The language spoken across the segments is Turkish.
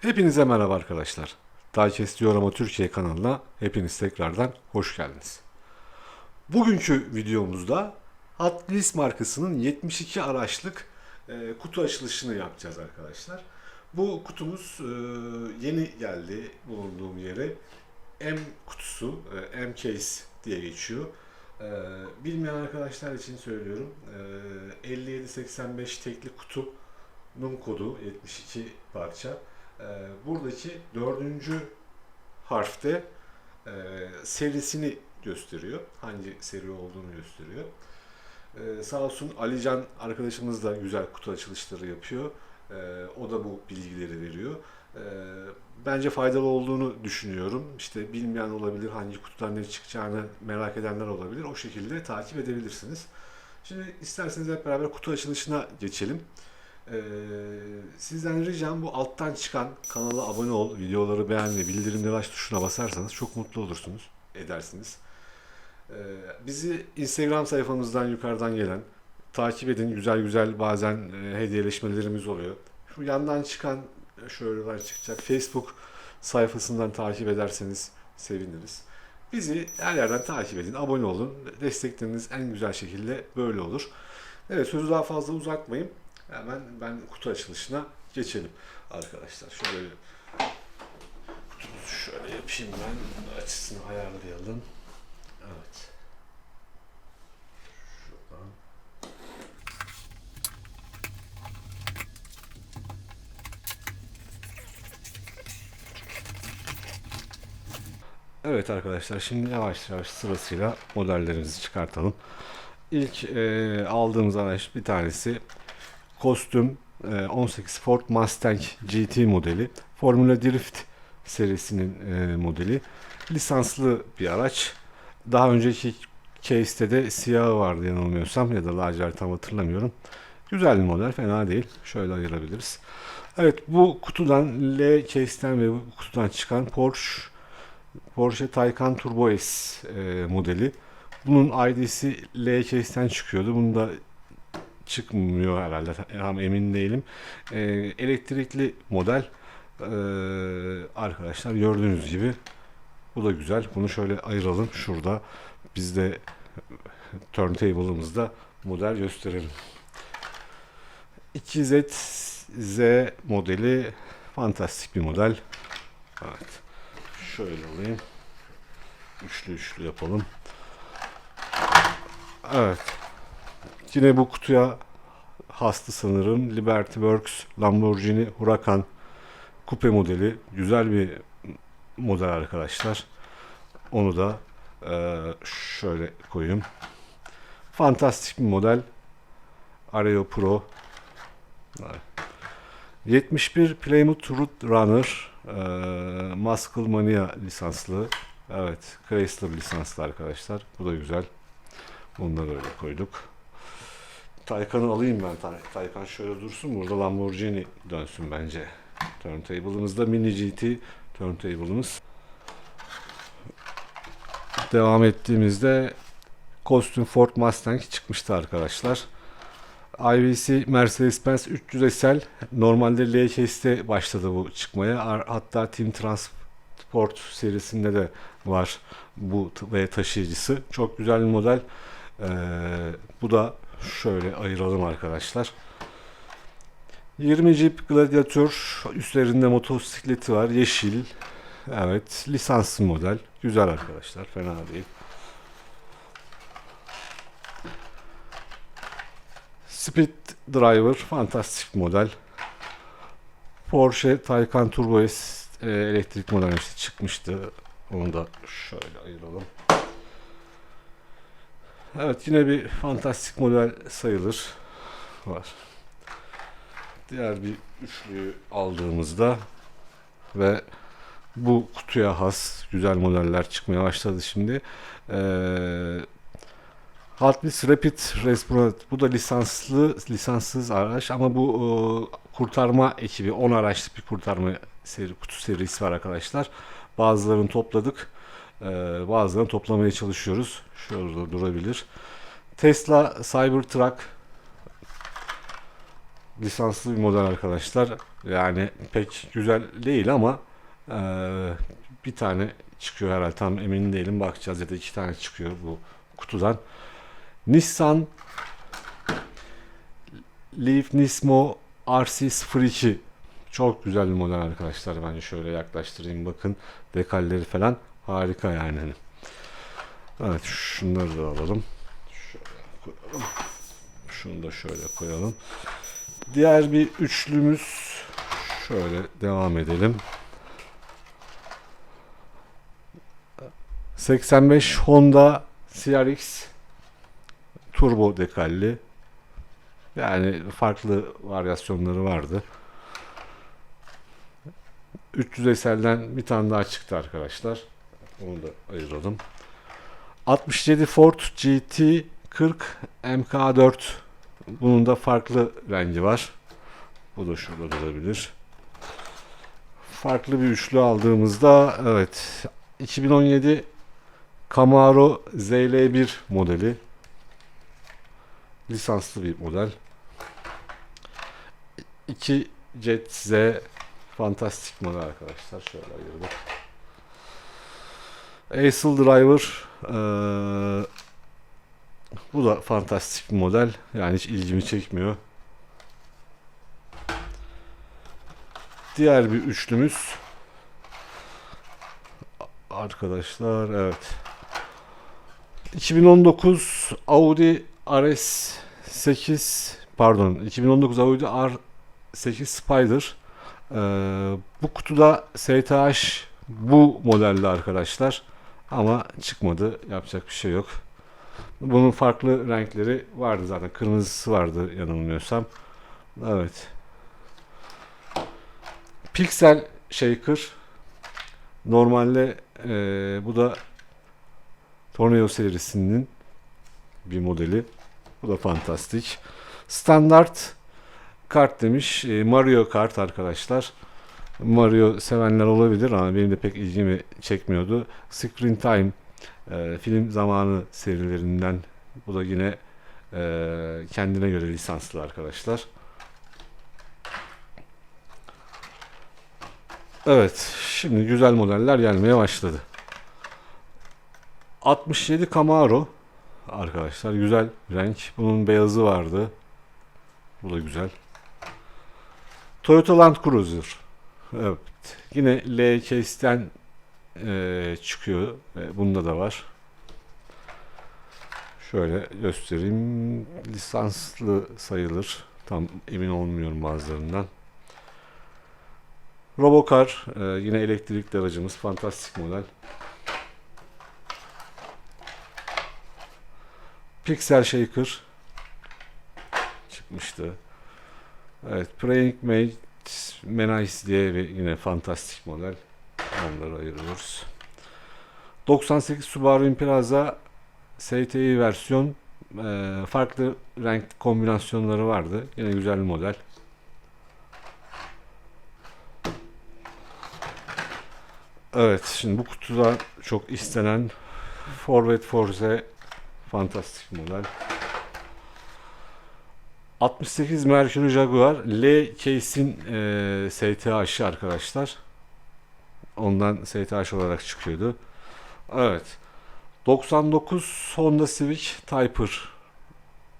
Hepinize merhaba arkadaşlar. Diecast Diorama Türkiye kanalına hepiniz tekrardan hoş geldiniz. Bugünkü videomuzda Wheels markasının 72 araçlık e, kutu açılışını yapacağız arkadaşlar. Bu kutumuz e, yeni geldi bulunduğum yere. M kutusu, e, M case diye geçiyor. Bilmeyen arkadaşlar için söylüyorum. E, 5785 tekli kutunun kodu 72 parça. Ee, buradaki dördüncü harfte e, serisini gösteriyor. Hangi seri olduğunu gösteriyor. Ee, sağ olsun Alican arkadaşımız da güzel kutu açılışları yapıyor. Ee, o da bu bilgileri veriyor. Ee, bence faydalı olduğunu düşünüyorum. İşte bilmeyen olabilir, hangi kutudan ne çıkacağını merak edenler olabilir. O şekilde takip edebilirsiniz. Şimdi isterseniz hep beraber kutu açılışına geçelim. Ee, sizden ricam bu alttan çıkan kanala abone ol, videoları beğen ve bildirimleri aç tuşuna basarsanız çok mutlu olursunuz, edersiniz. Ee, bizi Instagram sayfamızdan yukarıdan gelen, takip edin. Güzel güzel bazen e, hediyeleşmelerimiz oluyor. Şu yandan çıkan, şöyle çıkacak Facebook sayfasından takip ederseniz seviniriz. Bizi her yerden takip edin, abone olun. Destekleriniz en güzel şekilde böyle olur. Evet sözü daha fazla uzatmayayım. Hemen ben kutu açılışına geçelim arkadaşlar. Şöyle kutumuzu şöyle yapayım ben. Açısını ayarlayalım. Evet. Şuradan. Evet arkadaşlar şimdi yavaş yavaş sırasıyla modellerimizi çıkartalım. İlk e, aldığımız araç bir tanesi kostüm e, 18 Ford Mustang GT modeli. Formula Drift serisinin e, modeli. Lisanslı bir araç. Daha önceki case'te de siyahı vardı yanılmıyorsam ya da lacivert tam hatırlamıyorum. Güzel bir model fena değil. Şöyle ayırabiliriz. Evet bu kutudan L case'ten ve bu kutudan çıkan Porsche Porsche Taycan Turbo S e, modeli. Bunun ID'si L case'ten çıkıyordu. Bunu da çıkmıyor herhalde. Tam emin değilim. E, elektrikli model e, arkadaşlar gördüğünüz gibi bu da güzel. Bunu şöyle ayıralım. Şurada bizde turntable'ımızda model gösterelim. 2Z Z modeli fantastik bir model. Evet. Şöyle alayım. Üçlü üçlü yapalım. Evet. Yine bu kutuya hastı sanırım. Liberty Works Lamborghini Huracan kupe modeli. Güzel bir model arkadaşlar. Onu da e, şöyle koyayım. Fantastik bir model. Areo Pro. Evet. 71 Plymouth Root Runner e, Muscle Mania lisanslı. Evet. Chrysler lisanslı arkadaşlar. Bu da güzel. Bunu da böyle koyduk. Taycan'ı alayım ben. Tay- Taycan şöyle dursun. Burada Lamborghini dönsün bence. Turntable'ımızda Mini GT turntable'ımız. Devam ettiğimizde kostüm Ford Mustang çıkmıştı arkadaşlar. IVC Mercedes-Benz 300 SL normalde LKS'te başladı bu çıkmaya. Hatta Team Transport serisinde de var bu ve taşıyıcısı. Çok güzel bir model. Ee, bu da şöyle ayıralım arkadaşlar. 20 Jeep Gladiator üstlerinde motosikleti var. Yeşil. Evet. Lisanslı model. Güzel arkadaşlar. Fena değil. Speed Driver fantastik model. Porsche Taycan Turbo S e, elektrik model çıkmıştı. Onu da şöyle ayıralım. Evet yine bir fantastik model sayılır. Var. Diğer bir üçlüyü aldığımızda ve bu kutuya has güzel modeller çıkmaya başladı şimdi. Ee, Hot Wheels Rapid Response bu da lisanslı lisanssız araç ama bu e, kurtarma ekibi 10 araçlık bir kurtarma seri, kutu serisi var arkadaşlar. Bazılarını topladık. E, bazılarını toplamaya çalışıyoruz. Şurada durabilir. Tesla Cybertruck lisanslı bir model arkadaşlar. Yani pek güzel değil ama eee, bir tane çıkıyor herhalde tam emin değilim bakacağız ya da iki tane çıkıyor bu kutudan. Nissan Leaf Nismo RC02 çok güzel bir model arkadaşlar bence şöyle yaklaştırayım bakın dekalleri falan harika yani. Evet şunları da alalım. Şöyle koyalım. Şunu da şöyle koyalım. Diğer bir üçlümüz şöyle devam edelim. 85 Honda CRX turbo dekalli. Yani farklı varyasyonları vardı. 300 SL'den bir tane daha çıktı arkadaşlar. Onu da ayıralım. 67 Ford GT 40 MK4 bunun da farklı rengi var. Bu da şurada durabilir. Farklı bir üçlü aldığımızda evet 2017 Camaro ZL1 modeli lisanslı bir model. 2 Jet Z fantastik model arkadaşlar. Şöyle ayırdık. Acel Driver eee, bu da fantastik bir model. Yani hiç ilgimi çekmiyor. Diğer bir üçlümüz arkadaşlar evet 2019 Audi RS8 pardon 2019 Audi R8 Spider Ee, bu kutuda STH bu modelde arkadaşlar ama çıkmadı yapacak bir şey yok bunun farklı renkleri vardı zaten kırmızısı vardı yanılmıyorsam evet Pixel Shaker normalde ee, bu da Tornado serisinin bir modeli. Bu da fantastik. Standart kart demiş. E, Mario kart arkadaşlar. Mario sevenler olabilir ama benim de pek ilgimi çekmiyordu. Screen Time e, film zamanı serilerinden. Bu da yine e, kendine göre lisanslı arkadaşlar. Evet, şimdi güzel modeller gelmeye başladı. 67 Camaro arkadaşlar güzel renk. Bunun beyazı vardı. Bu da güzel. Toyota Land Cruiser. Evet. Yine L e, çıkıyor. E, bunda da var. Şöyle göstereyim. Lisanslı sayılır. Tam emin olmuyorum bazılarından. Robocar e, yine elektrikli aracımız. Fantastik model. Pixel Shaker çıkmıştı. Evet, Praying Mate Menace diye yine fantastik model. Onları ayırıyoruz. 98 Subaru Impreza STI versiyon e, farklı renk kombinasyonları vardı. Yine güzel bir model. Evet, şimdi bu kutuda çok istenen Forward Forze fantastik model. 68 Mercury Jaguar L case'in e, STH'ı arkadaşlar. Ondan STH olarak çıkıyordu. Evet. 99 Honda Civic Typer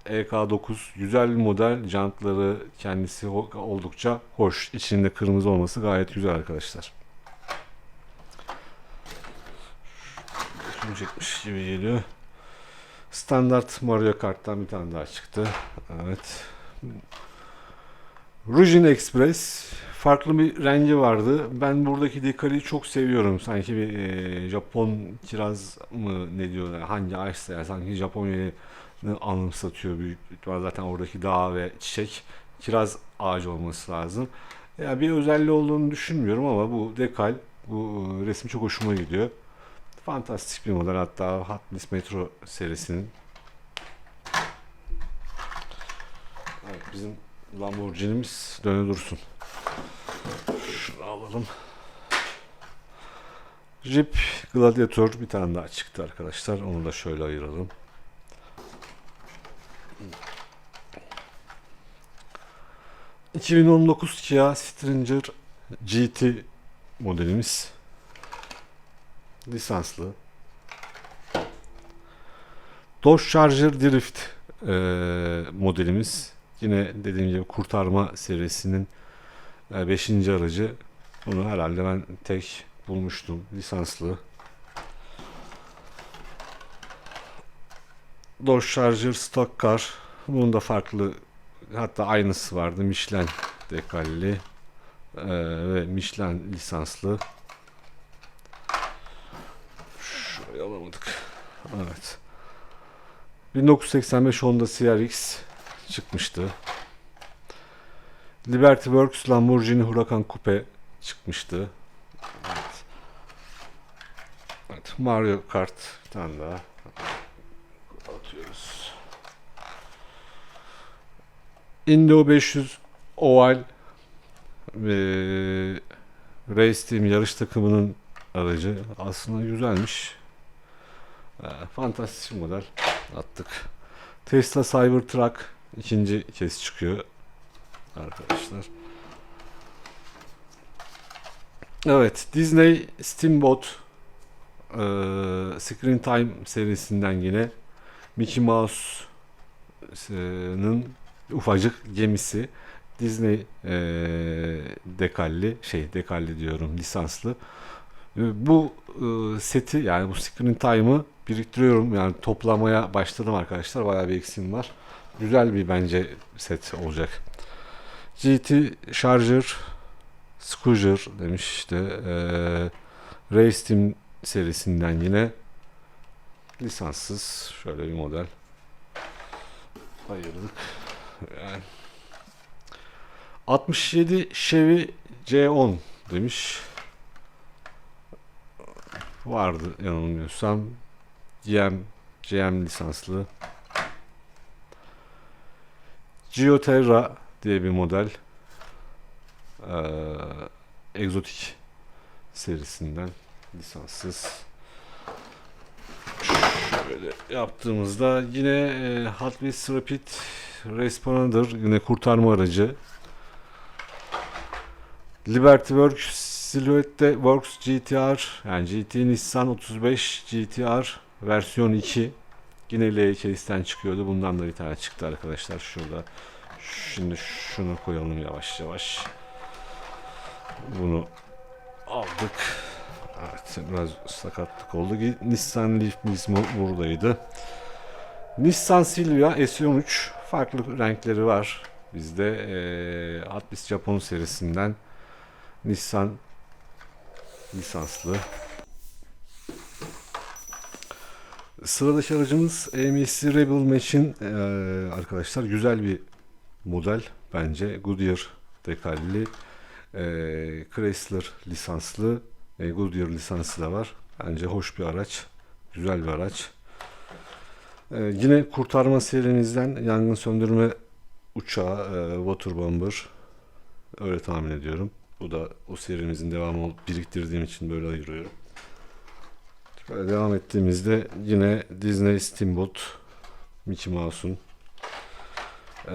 EK9 güzel bir model. Jantları kendisi oldukça hoş. İçinde kırmızı olması gayet güzel arkadaşlar. Götürecekmiş gibi geliyor. Standart Mario Kart'tan bir tane daha çıktı. Evet. Rujin Express farklı bir rengi vardı. Ben buradaki dekali çok seviyorum. Sanki bir e, Japon kiraz mı ne diyorlar hangi ağaçsa ya sanki Japonya'yı anımsatıyor büyük ihtimal zaten oradaki dağ ve çiçek kiraz ağacı olması lazım. Ya bir özelliği olduğunu düşünmüyorum ama bu dekal bu e, resim çok hoşuma gidiyor. Fantastik bir model hatta Hot Wheels Metro serisinin. Evet, bizim Lamborghini'miz döne dursun. Şunu alalım. Jeep Gladiator bir tane daha çıktı arkadaşlar. Onu da şöyle ayıralım. 2019 Kia Stranger GT modelimiz. Lisanslı. Dodge Charger Drift e, modelimiz. Yine dediğim gibi kurtarma serisinin 5. aracı. Bunu herhalde ben tek bulmuştum. Lisanslı. Dodge Charger Stock Car. Bunun da farklı hatta aynısı vardı. Michelin dekalli e, ve Michelin lisanslı. Şurayı alamadık. Evet. 1985 Honda CRX çıkmıştı. Liberty Works Lamborghini Huracan Coupe çıkmıştı. Evet. evet. Mario Kart bir tane daha atıyoruz. Indo 500 Oval ve Race Team yarış takımının aracı aslında güzelmiş. Fantastik model attık. Tesla Cybertruck ikinci kez çıkıyor arkadaşlar. Evet Disney Steamboat e, Screen Time serisinden yine Mickey Mouse'ın ufacık gemisi Disney e, dekalli şey dekalli diyorum lisanslı bu e, seti yani bu Screen Time'ı biriktiriyorum. Yani toplamaya başladım arkadaşlar. Bayağı bir eksiğim var. Güzel bir bence set olacak. GT Charger Scooter demiş işte. E, Race Team serisinden yine lisanssız şöyle bir model. Ayırdık. Yani. 67 Chevy C10 demiş vardı yanılmıyorsam. GM GM lisanslı. Geoterra diye bir model. Ee, egzotik serisinden lisanssız. Şöyle yaptığımızda yine e, Hot Wheels Rapid Respawner yine kurtarma aracı. Liberty Works Silhouette Works GTR yani GT Nissan 35 GTR versiyon 2 yine LHS'den çıkıyordu. Bundan da bir tane çıktı arkadaşlar. Şurada şimdi şunu koyalım yavaş yavaş. Bunu aldık. Evet biraz sakatlık oldu. Nissan Leaf Nismo buradaydı. Nissan Silvia S13 farklı renkleri var. Bizde e, Atlas Japon serisinden Nissan lisanslı. Sıradaki aracımız AMC Rebel Machine. Ee, arkadaşlar güzel bir model bence. Goodyear dekalli e, Chrysler lisanslı. E, Goodyear lisanslı da var. Bence hoş bir araç. Güzel bir araç. E, yine kurtarma serimizden yangın söndürme uçağı e, Water Bomber. Öyle tahmin ediyorum bu da o serimizin devamı biriktirdiğim için böyle ayırıyorum. Böyle devam ettiğimizde yine Disney Steamboat Mickey Mouse'un e,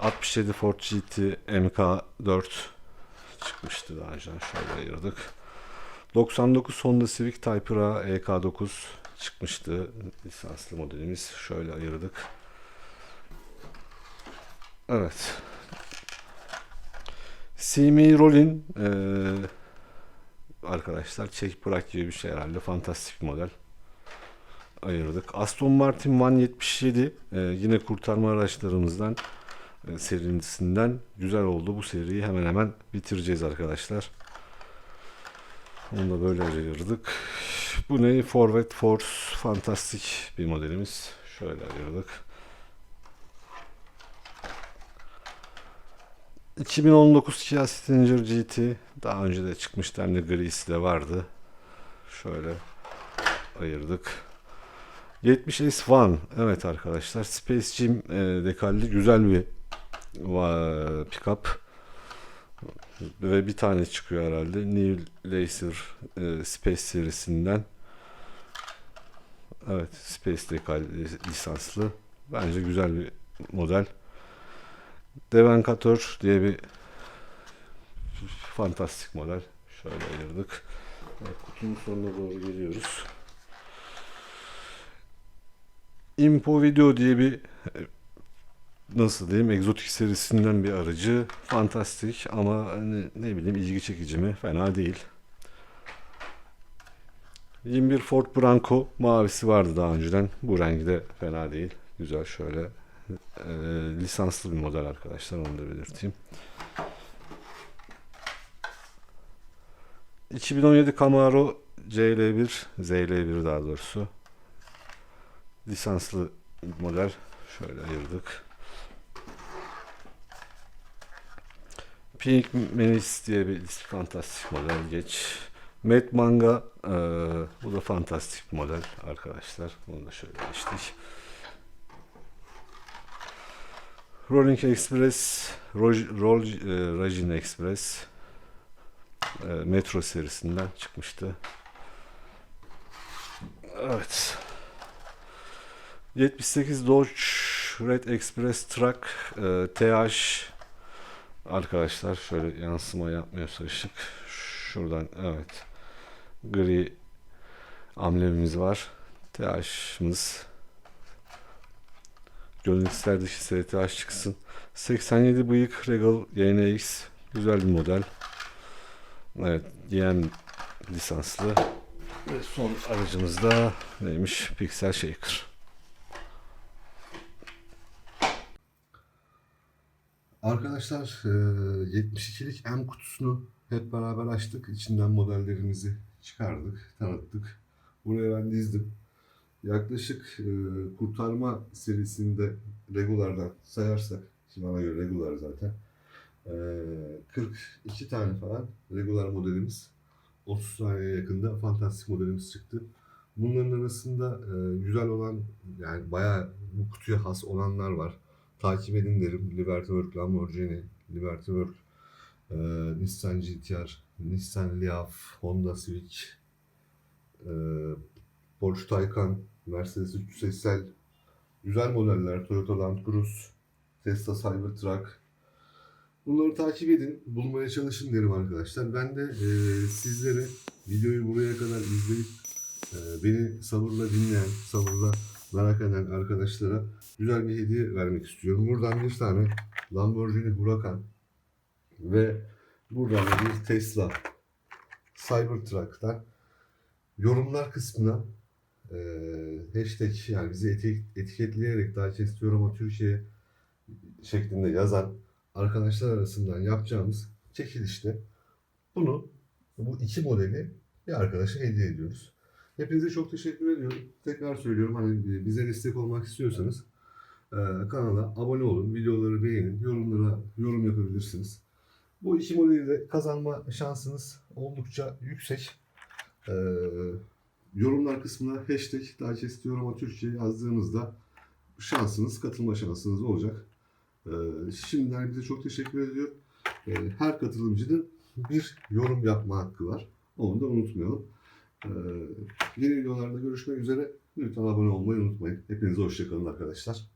67 Ford GT MK4 çıkmıştı daha önce. Şöyle ayırdık. 99 Honda Civic Type R EK9 çıkmıştı. Lisanslı modelimiz. Şöyle ayırdık. Evet. Simi Rollin e, arkadaşlar çek bırak gibi bir şey herhalde fantastik bir model ayırdık. Aston Martin 177 e, yine kurtarma araçlarımızdan e, serisinden güzel oldu. Bu seriyi hemen hemen bitireceğiz arkadaşlar. Onu da böyle ayırdık. Bu ne? Forward Force fantastik bir modelimiz. Şöyle ayırdık. 2019 Kia Stinger GT daha önce de çıkmıştı. Hem de grisi de vardı. Şöyle ayırdık. 70 S1 evet arkadaşlar Space Jam e, dekalli güzel bir pickup. Ve bir tane çıkıyor herhalde. New Laser e, Space serisinden. Evet Space dekalli lisanslı. Bence güzel bir model Devenkator diye bir fantastik model. Şöyle ayırdık. Evet, kutunun sonuna doğru geliyoruz. Impo Video diye bir nasıl diyeyim egzotik serisinden bir aracı. Fantastik ama hani ne bileyim ilgi çekici mi? Fena değil. 21 Ford Bronco mavisi vardı daha önceden. Bu rengi de fena değil. Güzel şöyle e, lisanslı bir model arkadaşlar onu da belirteyim. 2017 Camaro CL1 ZL1 daha doğrusu lisanslı model şöyle ayırdık. Pink Menace diye bir fantastik model geç. Mad Manga eee, bu da fantastik bir model arkadaşlar. Bunu da şöyle geçtik. Rolling Express, Roj, Rol, e, Rajin Express e, Metro serisinden çıkmıştı. Evet. 78 Dodge Red Express Truck e, TH arkadaşlar şöyle yansıma yapmıyorsa ışık şuradan evet gri amblemimiz var. TH'ımız Gönül ister dışı STH çıksın. 87 bıyık Regal YNX güzel bir model. Evet DM lisanslı. Ve son aracımız da neymiş? Pixel Shaker. Arkadaşlar e, 72'lik M kutusunu hep beraber açtık. İçinden modellerimizi çıkardık, tanıttık. Buraya ben dizdim. Yaklaşık e, kurtarma serisinde regulardan sayarsak, ki bana göre regular zaten, e, 42 tane falan regular modelimiz, 30 taneye yakında fantastik modelimiz çıktı. Bunların arasında e, güzel olan, yani bayağı bu kutuya has olanlar var. Takip edin derim. Liberty Work, Lamborghini, Liberty Work, e, Nissan GTR, Nissan Leaf, Honda Civic, e, Porsche Taycan, Mercedes 300 SL, güzel modeller, Toyota Land Cruise, Tesla Cybertruck. Bunları takip edin, bulmaya çalışın derim arkadaşlar. Ben de e, sizlere videoyu buraya kadar izleyip e, beni sabırla dinleyen, sabırla merak eden arkadaşlara güzel bir hediye vermek istiyorum. Buradan bir tane Lamborghini Huracan ve buradan da bir Tesla Cybertruck'tan yorumlar kısmına e, hashtag yani bizi eti- etiketleyerek daha istiyorum ama Türkiye şeklinde yazan arkadaşlar arasından yapacağımız çekilişte bunu bu iki modeli bir arkadaşa hediye ediyoruz. Hepinize çok teşekkür ediyorum. Tekrar söylüyorum hani bize destek olmak istiyorsanız e, kanala abone olun, videoları beğenin, yorumlara yorum yapabilirsiniz. Bu iki modeli de kazanma şansınız oldukça yüksek. E, yorumlar kısmına hashtag daha istiyorum ama Türkçe yazdığınızda şansınız, katılma şansınız olacak. E, şimdiden bize çok teşekkür ediyorum. E, her katılımcının bir yorum yapma hakkı var. Onu da unutmayalım. Ee, yeni videolarda görüşmek üzere. Lütfen abone olmayı unutmayın. Hepinize hoşçakalın arkadaşlar.